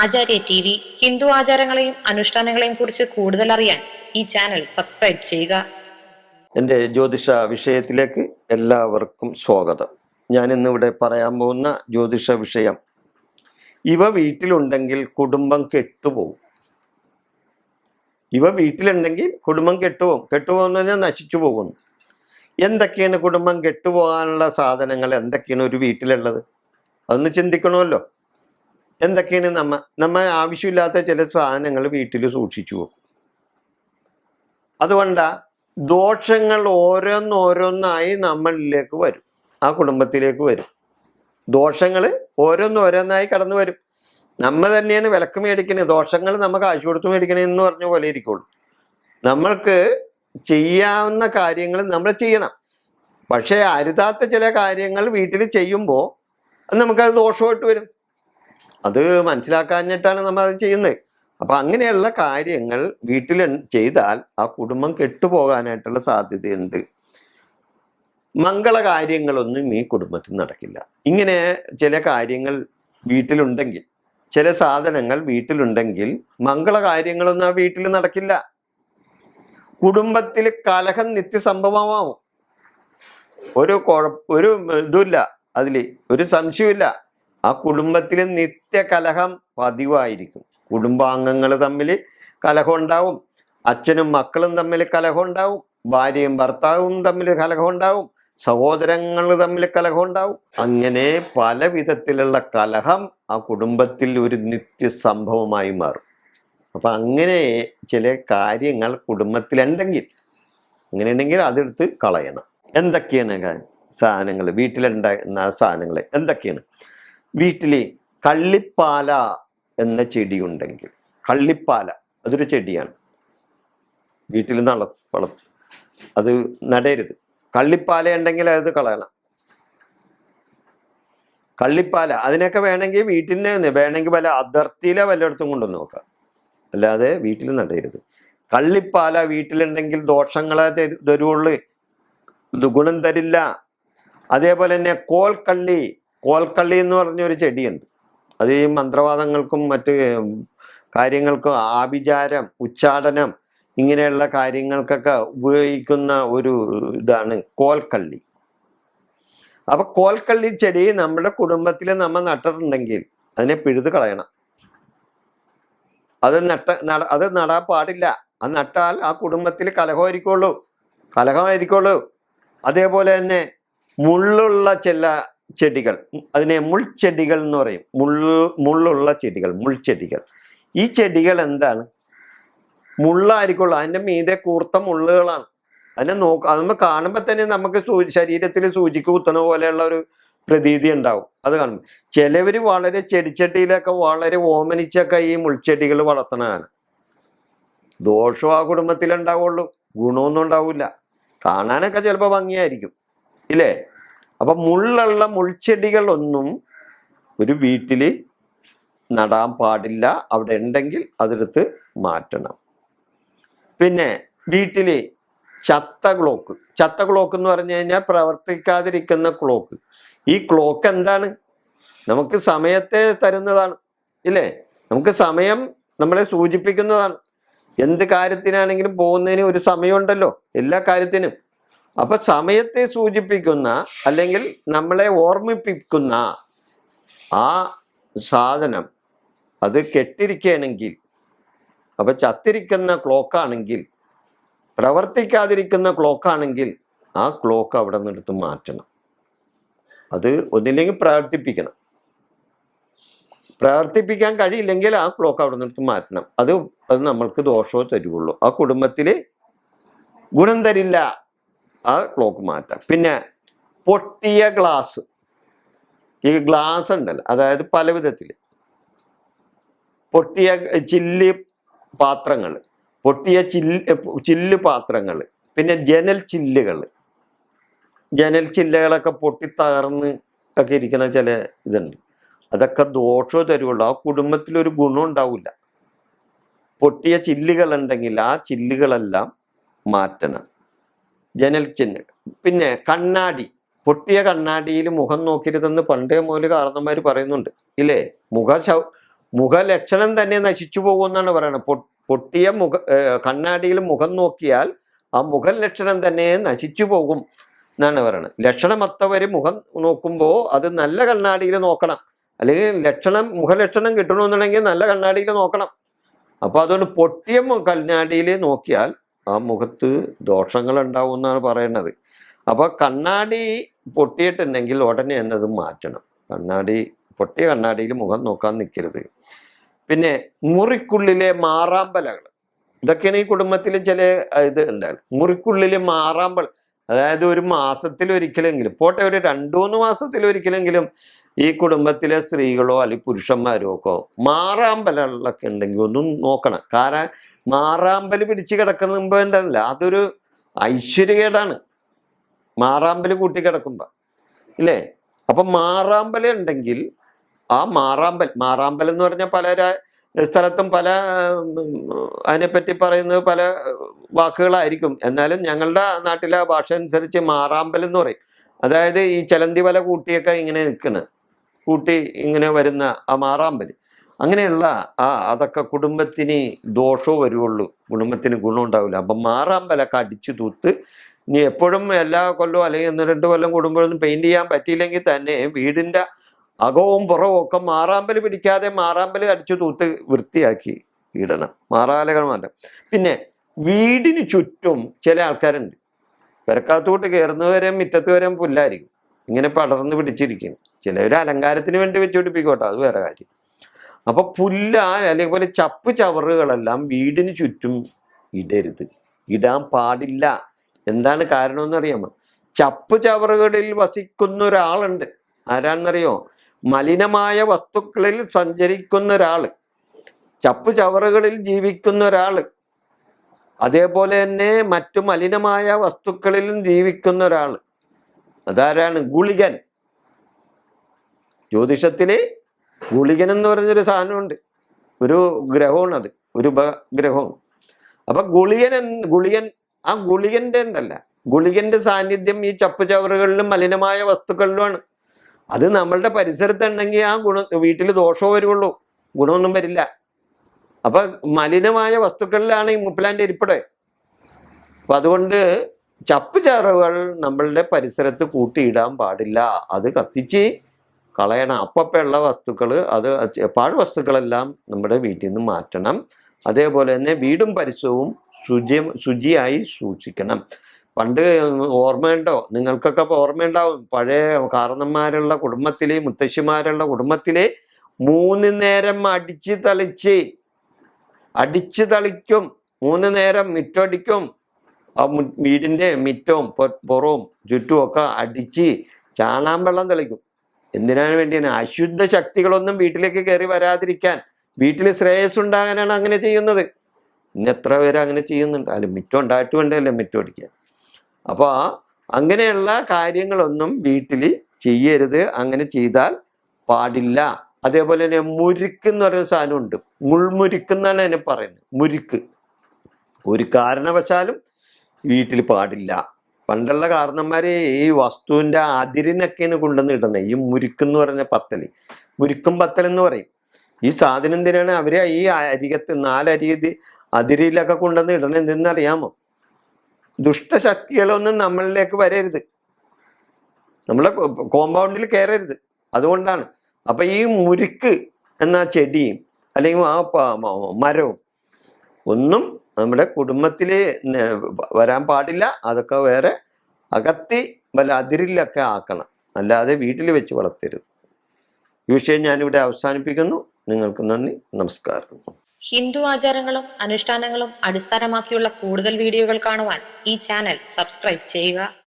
ആചാര്യ T V Hindu ആചാരങ്ങളെയും അനുഷ്ഠാനങ്ങളെയും കുറിച്ച് കൂടുതൽ അറിയാൻ ഈ ചാനൽ സബ്സ്ക്രൈബ് ചെയ്യുക. എന്റെ ജ്യോതിഷ വിഷയത്തിലേക്ക് എല്ലാവർക്കും സ്വാഗതം. ഞാൻ ഇന്നിവിടെ പറയാൻ പോകുന്ന ജ്യോതിഷ വിഷയം ഇവ വീട്ടിലുണ്ടെങ്കിൽ കുടുംബം കെട്ടുപോകും ഇവ വീട്ടിലുണ്ടെങ്കിൽ കുടുംബം കെട്ടുപോകും കെട്ടുപോകുന്ന പറഞ്ഞാൽ നശിച്ചു പോകുന്നു. എന്തൊക്കെയാണ് കുടുംബം കെട്ടുപോകാനുള്ള സാധനങ്ങൾ? എന്തൊക്കെയാണ് ഒരു വീട്ടിലുള്ളത്? അതൊന്ന് ചിന്തിക്കണമല്ലോ. എന്തൊക്കെയാണ് നമ്മ നമ്മ ആവശ്യമില്ലാത്ത ചില സാധനങ്ങൾ വീട്ടിൽ സൂക്ഷിച്ചു വെക്കും. അതുകൊണ്ടാ ദോഷങ്ങൾ ഓരോന്നോരോന്നായി നമ്മളിലേക്ക് വരും. ആ കുടുംബത്തിലേക്ക് വരും. ദോഷങ്ങൾ ഓരോന്നോരോന്നായി കടന്നു വരും. നമ്മൾ തന്നെയാണ് വിലക്ക് മേടിക്കുന്നത് ദോഷങ്ങൾ നമുക്ക് കാശ് കൊടുത്ത് മേടിക്കണമെന്ന് പറഞ്ഞ പോലെ ഇരിക്കുള്ളൂ. നമ്മൾക്ക് ചെയ്യാവുന്ന കാര്യങ്ങൾ നമ്മൾ ചെയ്യണം. പക്ഷേ അരുതാത്ത ചില കാര്യങ്ങൾ വീട്ടിൽ ചെയ്യുമ്പോൾ നമുക്കത് ദോഷമായിട്ട് വരും. അത് മനസ്സിലാക്കാഞ്ഞിട്ടാണ് നമ്മൾ അത് ചെയ്യുന്നത്. അപ്പൊ അങ്ങനെയുള്ള കാര്യങ്ങൾ വീട്ടിൽ ചെയ്താൽ ആ കുടുംബം കെട്ടുപോകാനായിട്ടുള്ള സാധ്യതയുണ്ട്. മംഗള മംഗളകാര്യങ്ങളൊന്നും ഈ കുടുംബത്തിൽ നടക്കില്ല. ഇങ്ങനെ ചില കാര്യങ്ങൾ വീട്ടിലുണ്ടെങ്കിൽ ചില സാധനങ്ങൾ വീട്ടിലുണ്ടെങ്കിൽ മംഗള മംഗളകാര്യങ്ങളൊന്നും ആ വീട്ടിൽ നടക്കില്ല. കുടുംബത്തിൽ കലഹം നിത്യസംഭവമാവും. ഒരു കുഴപ്പ ഒരു ഇതുമില്ല അതിൽ ഒരു സംശയമില്ല ആ കുടുംബത്തിൽ നിത്യകലഹം പതിവായിരിക്കും. കുടുംബാംഗങ്ങൾ തമ്മിൽ കലഹം ഉണ്ടാവും. അച്ഛനും മക്കളും തമ്മിൽ കലഹം ഉണ്ടാവും. ഭാര്യയും ഭർത്താവും തമ്മിൽ കലഹം ഉണ്ടാവും. സഹോദരങ്ങൾ തമ്മിൽ കലഹം ഉണ്ടാവും. അങ്ങനെ പല വിധത്തിലുള്ള കലഹം ആ കുടുംബത്തിൽ ഒരു നിത്യ സംഭവമായി മാറും. അപ്പം അങ്ങനെ ചില കാര്യങ്ങൾ കുടുംബത്തിലുണ്ടെങ്കിൽ അങ്ങനെ ഉണ്ടെങ്കിൽ അതെടുത്ത് കളയണം. എന്തൊക്കെയാണ് സാധനങ്ങൾ? വീട്ടിലുണ്ടാകുന്ന സാധനങ്ങൾ എന്തൊക്കെയാണ്? വീട്ടിൽ കള്ളിപ്പാല എന്ന ചെടിയുണ്ടെങ്കിൽ കള്ളിപ്പാല അതൊരു ചെടിയാണ്. വീട്ടിൽ നള വള അത് നടരുത്. കള്ളിപ്പാല ഉണ്ടെങ്കിൽ അത് കളയണം. കള്ളിപ്പാല അതിനൊക്കെ വേണമെങ്കിൽ വീട്ടിന് വേണമെങ്കിൽ വല്ല അതിർത്തിയിലെ വല്ലയിടത്തും കൊണ്ടുവന്ന് നോക്കുക അല്ലാതെ വീട്ടിൽ നടരുത്. കള്ളിപ്പാല വീട്ടിലുണ്ടെങ്കിൽ ദോഷങ്ങളെ തരു- തരുവുള്ളൂ ഗുണം തരില്ല. അതേപോലെ തന്നെ കോൽക്കള്ളി കോൽക്കള്ളി എന്ന് പറഞ്ഞൊരു ചെടിയുണ്ട്. അത് ഈ മന്ത്രവാദങ്ങൾക്കും മറ്റ് കാര്യങ്ങൾക്കും ആഭിചാരം ഉച്ചാടനം ഇങ്ങനെയുള്ള കാര്യങ്ങൾക്കൊക്കെ ഉപയോഗിക്കുന്ന ഒരു ഇതാണ് കോൽക്കള്ളി. അപ്പൊ കോൽക്കള്ളി ചെടി നമ്മുടെ കുടുംബത്തിൽ നമ്മൾ നട്ടിട്ടുണ്ടെങ്കിൽ അതിനെ പിഴുത് കളയണം. അത് നട്ട നട അത് നടാൻ പാടില്ല. ആ നട്ടാൽ ആ കുടുംബത്തിൽ കലഹമായിരിക്കുള്ളൂ. കലഹമായിരിക്കുള്ളൂ. അതേപോലെ തന്നെ മുള്ളുള്ള ചില ചെടികൾ. അതിനെ മുൾച്ചെടികൾ എന്ന് പറയും. മുൾ മുള്ളുള്ള ചെടികൾ മുൾച്ചെടികൾ. ഈ ചെടികൾ എന്താണ്? മുള്ളായിരിക്കുള്ളൂ. അതിന്റെ മീതെ കൂർത്ത മുള്ളുകളാണ്. അതിനെ നോക്ക അത് കാണുമ്പോൾ തന്നെ നമുക്ക് സൂ ശരീരത്തിൽ സൂചിക്ക് കുത്തുന്ന പോലെയുള്ള ഒരു പ്രതീതി ഉണ്ടാവും. അത് കാണും ചിലവർ വളരെ ചെടിച്ചട്ടിയിലൊക്കെ വളരെ ഓമനിച്ചൊക്കെ ഈ മുൾച്ചെടികൾ വളർത്തണതാണ് ദോഷം ആ കുടുംബത്തിലുണ്ടാവുള്ളൂ. ഗുണമൊന്നും ഉണ്ടാവില്ല. കാണാനൊക്കെ ചിലപ്പോൾ ഭംഗിയായിരിക്കും. ഇല്ലേ? അപ്പൊ മുള്ളുള്ള മുൾച്ചെടികളൊന്നും ഒരു വീട്ടിൽ നടാൻ പാടില്ല. അവിടെ ഉണ്ടെങ്കിൽ അതെടുത്ത് മാറ്റണം. പിന്നെ വീട്ടിൽ ചത്ത ക്ലോക്ക്. ചത്ത ക്ലോക്ക് എന്ന് പറഞ്ഞു കഴിഞ്ഞാൽ പ്രവർത്തിക്കാതിരിക്കുന്ന ക്ലോക്ക്. ഈ ക്ലോക്ക് എന്താണ്? നമുക്ക് സമയത്തെ തരുന്നതാണ്. ഇല്ലേ? നമുക്ക് സമയം നമ്മളെ സൂചിപ്പിക്കുന്നതാണ്. എന്ത് കാര്യത്തിനാണെങ്കിലും പോകുന്നതിന് ഒരു സമയമുണ്ടല്ലോ. എല്ലാ കാര്യത്തിനും. അപ്പൊ സമയത്തെ സൂചിപ്പിക്കുന്ന അല്ലെങ്കിൽ നമ്മളെ ഓർമ്മിപ്പിക്കുന്ന ആ സാധനം അത് കെട്ടിരിക്കുകയാണെങ്കിൽ അപ്പൊ ചത്തിരിക്കുന്ന ക്ലോക്കാണെങ്കിൽ പ്രവർത്തിക്കാതിരിക്കുന്ന ക്ലോക്കാണെങ്കിൽ ആ ക്ലോക്ക് അവിടെ നിന്നെടുത്ത് മാറ്റണം. അത് ഒന്നില്ലെങ്കിൽ പ്രവർത്തിപ്പിക്കണം. പ്രവർത്തിപ്പിക്കാൻ കഴിയില്ലെങ്കിൽ ആ ക്ലോക്ക് അവിടെ നിന്നെടുത്ത് മാറ്റണം. അത് അത് നമ്മൾക്ക് ദോഷമോ തരുള്ളൂ. ആ കുടുംബത്തിൽ ഗുണം തരില്ല. ആ ക്ലോക്ക് മാറ്റാം. പിന്നെ പൊട്ടിയ ഗ്ലാസ് ഈ ഗ്ലാസ് ഉണ്ടല്ലോ അതായത് പല വിധത്തിൽ പൊട്ടിയ ചില്ല് പാത്രങ്ങൾ പൊട്ടിയ ചില്ല് ചില്ല് പാത്രങ്ങൾ പിന്നെ ജനൽ ചില്ലുകൾ ജനൽ ചില്ലകളൊക്കെ പൊട്ടി തകർന്ന് ഒക്കെ ഇരിക്കുന്ന ചില ഇതുണ്ട്. അതൊക്കെ ദോഷമോ തരുള്ളൂ ആ കുടുംബത്തിലൊരു ഗുണം ഉണ്ടാവില്ല. പൊട്ടിയ ചില്ലുകൾ ഉണ്ടെങ്കിൽ ആ ചില്ലുകളെല്ലാം മാറ്റണം. ജനൽ ചിഹ്ന. പിന്നെ കണ്ണാടി. പൊട്ടിയ കണ്ണാടിയിൽ മുഖം നോക്കരുതെന്ന് പണ്ടേ മുതൽ കാരണന്മാർ പറയുന്നുണ്ട്. ഇല്ലേ? മുഖ മുഖലക്ഷണം തന്നെ നശിച്ചു പോകുമെന്നാണ് പറയുന്നത് പൊട്ടിയ മുഖ കണ്ണാടിയിൽ മുഖം നോക്കിയാൽ ആ മുഖലക്ഷണം തന്നെ നശിച്ചു പോകും എന്നാണ് പറയുന്നത് ലക്ഷണമത്തവർ മുഖം നോക്കുമ്പോൾ അത് നല്ല കണ്ണാടിയിൽ നോക്കണം. അല്ലെങ്കിൽ ലക്ഷണം മുഖലക്ഷണം കിട്ടണമെന്നുണ്ടെങ്കിൽ നല്ല കണ്ണാടിയിൽ നോക്കണം. അപ്പോൾ അതുകൊണ്ട് പൊട്ടിയ കണ്ണാടിയിൽ നോക്കിയാൽ ആ മുഖത്ത് ദോഷങ്ങൾ ഉണ്ടാവും എന്നാണ് പറയുന്നത് അപ്പോൾ കണ്ണാടി പൊട്ടിയിട്ടുണ്ടെങ്കിൽ ഉടനെ തന്നെ അത് മാറ്റണം. കണ്ണാടി പൊട്ടിയ കണ്ണാടിയിൽ മുഖം നോക്കാൻ നിൽക്കരുത്. പിന്നെ മുറിക്കുള്ളിലെ മാറാമ്പലകൾ. ഇതൊക്കെയാണ് ഈ കുടുംബത്തിൽ ചില ഇത് ഉണ്ടാകും മുറിക്കുള്ളിലെ മാറാമ്പൽ. അതായത് ഒരു മാസത്തിൽ ഒരിക്കലെങ്കിലും പോട്ടെ ഒരു രണ്ടു മൂന്ന് മാസത്തിൽ ഒരിക്കലെങ്കിലും ഈ കുടുംബത്തിലെ സ്ത്രീകളോ അല്ലെങ്കിൽ പുരുഷന്മാരോ ഒക്കെ മാറാമ്പലകളൊക്കെ ഉണ്ടെങ്കിൽ ഒന്നും നോക്കണം. കാരണം മാറാമ്പൽ പിടിച്ച് കിടക്കുന്ന മുമ്പ് ഉണ്ടല്ല അതൊരു ഐശ്വര്യകേടാണ്. മാറാമ്പൽ കൂട്ടി കിടക്കുമ്പോൾ ഇല്ലേ? അപ്പൊ മാറാമ്പൽ ഉണ്ടെങ്കിൽ ആ മാറാമ്പൽ മാറാമ്പൽ എന്ന് പറഞ്ഞാൽ പല സ്ഥലത്തും പല അതിനെ അതിനെപ്പറ്റി പറയുന്നത് പല വാക്കുകളായിരിക്കും. എന്നാലും ഞങ്ങളുടെ നാട്ടിലെ ഭാഷ അനുസരിച്ച് മാറാമ്പൽ എന്ന് പറയും. അതായത് ഈ ചലന്തി വല കൂട്ടിയൊക്കെ ഇങ്ങനെ നിൽക്കണ്. കൂട്ടി ഇങ്ങനെ വരുന്ന ആ മാറാമ്പൽ അങ്ങനെയുള്ള ആ അതൊക്കെ കുടുംബത്തിന് ദോഷവും വരുവുള്ളൂ കുടുംബത്തിന് ഗുണം ഉണ്ടാവില്ല. അപ്പം മാറാമ്പലൊക്കെ അടിച്ചു തൂത്ത് ഇനി എപ്പോഴും എല്ലാ കൊല്ലവും അല്ലെങ്കിൽ ഒന്ന് രണ്ട് കൊല്ലം കൂടുമ്പോഴൊന്നും പെയിന്റ് ചെയ്യാൻ പറ്റിയില്ലെങ്കിൽ തന്നെ വീടിന്റെ അകവും പുറവും ഒക്കെ മാറാമ്പൽ പിടിക്കാതെ മാറാമ്പൽ അടിച്ചു തൂത്ത് വൃത്തിയാക്കി ഇടണം. മാറാലകൾ മാറ്റം. പിന്നെ വീടിന് ചുറ്റും ചില ആൾക്കാരുണ്ട്. പെരക്കാത്തോട്ട് കയറുന്നവരെ മുറ്റത്ത് വരെ പുല്ലായിരിക്കും. ഇങ്ങനെ പടർന്ന് പിടിച്ചിരിക്കും. ചിലവർ അലങ്കാരത്തിന് വേണ്ടി വെച്ചുപിടിപ്പിക്കോട്ടെ അത് വേറെ കാര്യം. അപ്പൊ പുല്ല അതേപോലെ ചപ്പ് ചവറുകളെല്ലാം വീടിന് ചുറ്റും ഇടരുത്. ഇടാൻ പാടില്ല. എന്താണ് കാരണം എന്നറിയാമോ ചപ്പ് ചവറുകളിൽ വസിക്കുന്ന ഒരാളുണ്ട്. ആരാണെന്നറിയോ മലിനമായ വസ്തുക്കളിൽ സഞ്ചരിക്കുന്ന ഒരാൾ ചപ്പ് ചവറുകളിൽ ജീവിക്കുന്ന ഒരാൾ അതേപോലെ തന്നെ മറ്റു മലിനമായ വസ്തുക്കളിലും ജീവിക്കുന്ന ഒരാൾ അതാരാണ്? ഗുളികൻ. ജ്യോതിഷത്തിൽ ഗുളികൻ എന്ന് പറഞ്ഞൊരു സാധനമുണ്ട്. ഒരു ഗ്രഹമാണ് അത് ഒരു ഉപഗ്രഹവും അപ്പൊ ഗുളികൻ ഗുളികൻ ആ ഗുളികന്റെ ഉണ്ടല്ല. ഗുളികന്റെ സാന്നിധ്യം ഈ ചപ്പ് ചവറുകളിലും മലിനമായ വസ്തുക്കളിലുമാണ്. അത് നമ്മളുടെ പരിസരത്തുണ്ടെങ്കിൽ ആ ഗുണം വീട്ടിൽ ദോഷവും വരുള്ളൂ ഗുണമൊന്നും വരില്ല. അപ്പൊ മലിനമായ വസ്തുക്കളിലാണ് ഈ മുപ്പിലാന്റെ ഇരിപ്പിടെ. അപ്പൊ അതുകൊണ്ട് ചപ്പ് ചവറുകൾ നമ്മളുടെ പരിസരത്ത് കൂട്ടിയിടാൻ പാടില്ല. അത് കത്തിച്ച് കളയണം അപ്പപ്പുള്ള വസ്തുക്കൾ അത് പാഴ് വസ്തുക്കളെല്ലാം നമ്മുടെ വീട്ടിൽ നിന്ന് മാറ്റണം. അതേപോലെ തന്നെ വീടും പരിസരവും ശുചി ശുചിയായി സൂക്ഷിക്കണം. പണ്ട് ഓർമ്മയുണ്ടോ? നിങ്ങൾക്കൊക്കെ ഓർമ്മയുണ്ടാവും. പഴയ കാരണന്മാരുള്ള കുടുംബത്തിലെ മുത്തശ്ശിമാരുള്ള കുടുംബത്തിലെ മൂന്ന് നേരം അടിച്ച് തളിച്ച് അടിച്ച് തളിക്കും. മൂന്ന് നേരം മിറ്റടിക്കും. ആ വീടിന്റെ മിറ്റവും പുറവും ചുറ്റുമൊക്കെ അടിച്ച് ചാണാൻ വെള്ളം തെളിക്കും. എന്തിനാണ് വേണ്ടിയാണ് അശുദ്ധ ശക്തികളൊന്നും വീട്ടിലേക്ക് കയറി വരാതിരിക്കാൻ. വീട്ടിൽ ശ്രേയസ് ഉണ്ടാകാനാണ് അങ്ങനെ ചെയ്യുന്നത്. ഇന്ന് എത്ര പേര് അങ്ങനെ ചെയ്യുന്നുണ്ട്? അല്ല മിറ്റം ഉണ്ടായിട്ട് വേണ്ടല്ലേ മിറ്റം അടിക്കാൻ? അപ്പോൾ അങ്ങനെയുള്ള കാര്യങ്ങളൊന്നും വീട്ടിൽ ചെയ്യരുത്. അങ്ങനെ ചെയ്താൽ പാടില്ല. അതേപോലെ തന്നെ മുരുക്ക് എന്ന് പറയുന്ന സാധനമുണ്ട് മുൾമുരുക്ക് എന്നാണ് അതിനെ പറയുന്നത്. മുരുക്ക്. ഒരു കാരണവശാലും വീട്ടിൽ പാടില്ല. പണ്ടുള്ള കാരണന്മാര് ഈ വസ്തുവിന്റെ അതിരിനൊക്കെയാണ് കൊണ്ടുവന്ന് ഇടുന്നത് ഈ മുരുക്കെന്ന് പറഞ്ഞ പത്തൽ. മുരുക്കും പത്തൽ എന്ന് പറയും. ഈ സാധനം എന്തിനാണ് അവർ ഈ അരികത്ത് നാലരി അതിരിയിലൊക്കെ കൊണ്ടുവന്ന് ഇടണം എന്തെന്നറിയാമോ? ദുഷ്ടശക്തികളൊന്നും നമ്മളിലേക്ക് വരരുത്. നമ്മളെ കോമ്പൗണ്ടിൽ കയറരുത് അതുകൊണ്ടാണ്. അപ്പം ഈ മുരുക്ക് എന്ന ചെടിയും അല്ലെങ്കിൽ ആ മരവും ഒന്നും നമ്മുടെ കുടുംബത്തിൽ വരാൻ പാടില്ല. അതൊക്കെ വേറെ അകത്തി വല്ല അതിരിലൊക്കെ ആക്കണം. അല്ലാതെ വീട്ടിൽ വെച്ച് വളർത്തരുത്. ഈ വിഷയം ഞാനിവിടെ അവസാനിപ്പിക്കുന്നു. നിങ്ങൾക്ക് നന്ദി. നമസ്കാരം. ഹിന്ദു ആചാരങ്ങളും അനുഷ്ഠാനങ്ങളും അടിസ്ഥാനമാക്കിയുള്ള കൂടുതൽ വീഡിയോകൾ കാണുവാൻ ഈ ചാനൽ സബ്സ്ക്രൈബ് ചെയ്യുക.